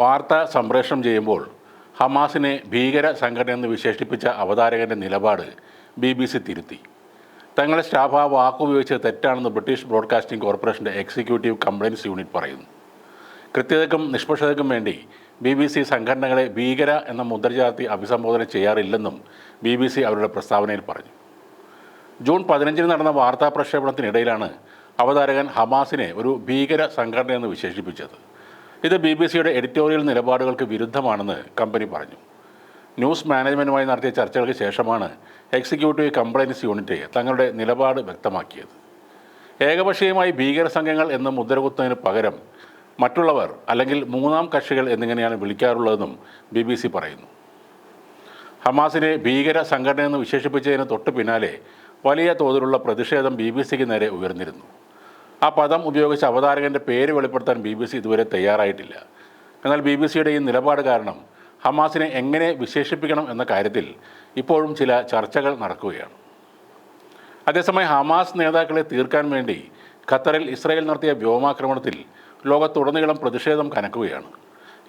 വാർത്ത സംപ്രേഷണം ചെയ്യുമ്പോൾ ഹമാസിനെ ഭീകര സംഘടന എന്ന് വിശേഷിപ്പിച്ച അവതാരകന്റെ നിലപാട് ബി ബി സി തിരുത്തി. തങ്ങളുടെ സ്റ്റാഫ് ആ വാക്കുപയോഗിച്ച് തെറ്റാണെന്ന് ബ്രിട്ടീഷ് ബ്രോഡ്കാസ്റ്റിംഗ് കോർപ്പറേഷന്റെ എക്സിക്യൂട്ടീവ് കംപ്ലയിൻസ് യൂണിറ്റ് പറയുന്നു. കൃത്യതയ്ക്കും നിഷ്പക്ഷതയ്ക്കും വേണ്ടി ബി ബി സി സംഘടനകളെ ഭീകര എന്ന മുദ്രചാർത്തി അഭിസംബോധന ചെയ്യാറില്ലെന്നും ബി ബി സി അവരുടെ പ്രസ്താവനയിൽ പറഞ്ഞു. ജൂൺ പതിനഞ്ചിന് നടന്ന വാർത്താ പ്രക്ഷേപണത്തിനിടയിലാണ് അവതാരകൻ ഹമാസിനെ ഒരു ഭീകര സംഘടനയെന്ന് വിശേഷിപ്പിച്ചത്. ഇത് ബി ബി സിയുടെ എഡിറ്റോറിയൽ നിലപാടുകൾക്ക് വിരുദ്ധമാണെന്ന് കമ്പനി പറഞ്ഞു. ന്യൂസ് മാനേജ്മെന്റുമായി നടത്തിയ ചർച്ചകൾക്ക് ശേഷമാണ് എക്സിക്യൂട്ടീവ് കംപ്ലയൻസ് യൂണിറ്റ് തങ്ങളുടെ നിലപാട് വ്യക്തമാക്കിയത്. ഏകപക്ഷീയമായി ഭീകര സംഘങ്ങൾ എന്ന് മുദ്രകുത്തുന്നതിന് പകരം മറ്റുള്ളവർ അല്ലെങ്കിൽ മൂന്നാം കക്ഷികൾ എന്നിങ്ങനെയാണ് വിളിക്കാറുള്ളതെന്നും ബി ബി സി പറയുന്നു. ഹമാസിനെ ഭീകര സംഘടനയെന്ന് വിശേഷിപ്പിച്ചതിന് തൊട്ടു പിന്നാലെ വലിയ തോതിലുള്ള പ്രതിഷേധം ബി ബി സിക്ക് നേരെ ഉയർന്നിരുന്നു. ആ പദം ഉപയോഗിച്ച് അവതാരകന്റെ പേര് വെളിപ്പെടുത്താൻ ബി ബി സി ഇതുവരെ തയ്യാറായിട്ടില്ല. എന്നാൽ ബി ബി സിയുടെ ഈ നിലപാട് കാരണം ഹമാസിനെ എങ്ങനെ വിശേഷിപ്പിക്കണം എന്ന കാര്യത്തിൽ ഇപ്പോഴും ചില ചർച്ചകൾ നടക്കുകയാണ്. അതേസമയം ഹമാസ് നേതാക്കളെ തീർക്കാൻ വേണ്ടി ഖത്തറിൽ ഇസ്രായേൽ നടത്തിയ വ്യോമാക്രമണത്തിൽ ലോകത്തുടനീളം പ്രതിഷേധം കനക്കുകയാണ്.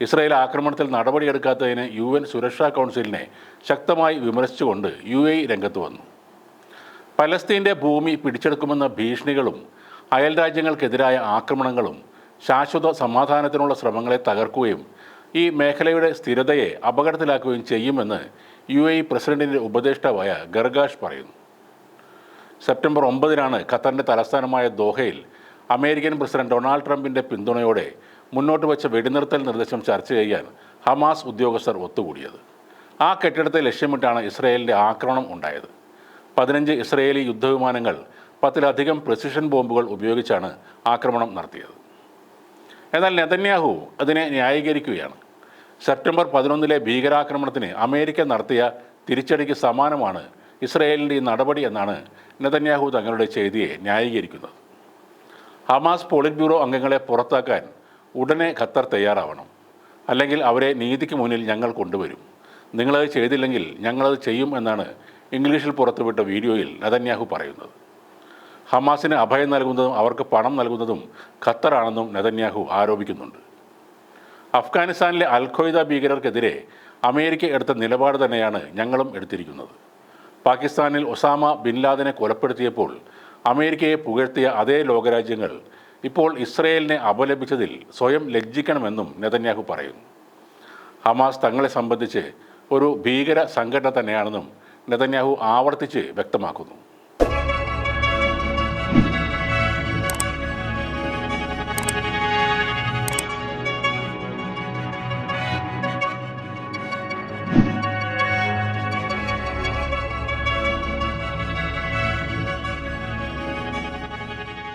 ഇസ്രായേൽ ആക്രമണത്തിൽ നടപടിയെടുക്കാത്തതിന് യു എൻ സുരക്ഷാ കൗൺസിലിനെ ശക്തമായി വിമർശിച്ചുകൊണ്ട് യു എ രംഗത്ത് വന്നു. പലസ്തീന്റെ ഭൂമി പിടിച്ചെടുക്കുമെന്ന ഭീഷണികളും അയൽ രാജ്യങ്ങൾക്കെതിരായ ആക്രമണങ്ങളും ശാശ്വത സമാധാനത്തിനുള്ള ശ്രമങ്ങളെ തകർക്കുകയും ഈ മേഖലയുടെ സ്ഥിരതയെ അപകടത്തിലാക്കുകയും ചെയ്യുമെന്ന് യു എ ഇ പ്രസിഡന്റിന്റെ ഉപദേഷ്ടാവായ ഗർഗാഷ് പറയുന്നു. സെപ്റ്റംബർ ഒമ്പതിനാണ് ഖത്തറിന്റെ തലസ്ഥാനമായ ദോഹയിൽ അമേരിക്കൻ പ്രസിഡന്റ് ഡൊണാൾഡ് ട്രംപിന്റെ പിന്തുണയോടെ മുന്നോട്ട് വെച്ച വെടിനിർത്തൽ നിർദ്ദേശം ചർച്ച ചെയ്യാൻ ഹമാസ് ഉദ്യോഗസ്ഥർ ഒത്തുകൂടിയത്. ആ കെട്ടിടത്തെ ലക്ഷ്യമിട്ടാണ് ഇസ്രയേലിന്റെ ആക്രമണം ഉണ്ടായത്. പതിനഞ്ച് ഇസ്രയേലി യുദ്ധവിമാനങ്ങൾ പത്തിലധികം പ്രസിഷൻ ബോംബുകൾ ഉപയോഗിച്ചാണ് ആക്രമണം നടത്തിയത്. എന്നാൽ നെതന്യാഹു അതിനെ ന്യായീകരിക്കുകയാണ്. സെപ്റ്റംബർ പതിനൊന്നിലെ ഭീകരാക്രമണത്തിന് അമേരിക്ക നടത്തിയ തിരിച്ചടിക്ക് സമാനമാണ് ഇസ്രയേലിന്റെ ഈ നടപടി എന്നാണ് നെതന്യാഹു തങ്ങളുടെ ചെയ്തിയെ ന്യായീകരിക്കുന്നത്. ഹമാസ് പോളിറ്റ് ബ്യൂറോ അംഗങ്ങളെ പുറത്താക്കാൻ ഉടനെ ഖത്തർ തയ്യാറാവണം. അല്ലെങ്കിൽ അവരെ നീതിക്ക് മുന്നിൽ ഞങ്ങൾ കൊണ്ടുവരും. നിങ്ങളത് ചെയ്തില്ലെങ്കിൽ ഞങ്ങളത് ചെയ്യും എന്നാണ് ഇംഗ്ലീഷിൽ പുറത്തുവിട്ട വീഡിയോയിൽ നെതന്യാഹു പറയുന്നത്. ഹമാസിന് അഭയം നൽകുന്നതും അവർക്ക് പണം നൽകുന്നതും ഖത്തറാണെന്നും നെതന്യാഹു ആരോപിക്കുന്നുണ്ട്. അഫ്ഗാനിസ്ഥാനിലെ അൽ ഖ്വയ്ദ ഭീകരർക്കെതിരെ അമേരിക്ക എടുത്ത നിലപാട് തന്നെയാണ് ഞങ്ങളും എടുത്തിരിക്കുന്നത്. പാകിസ്ഥാനിൽ ഒസാമ ബിൻ ലാദനെ കൊലപ്പെടുത്തിയപ്പോൾ അമേരിക്കയെ പുകഴ്ത്തിയ അതേ ലോകരാജ്യങ്ങൾ ഇപ്പോൾ ഇസ്രയേലിനെ അപലപിച്ചതിൽ സ്വയം ലജ്ജിക്കണമെന്നും നെതന്യാഹു പറയുന്നു. ഹമാസ് തങ്ങളെ സംബന്ധിച്ച് ഒരു ഭീകര സംഘടന തന്നെയാണെന്നും നെതന്യാഹു ആവർത്തിച്ച് വ്യക്തമാക്കുന്നു.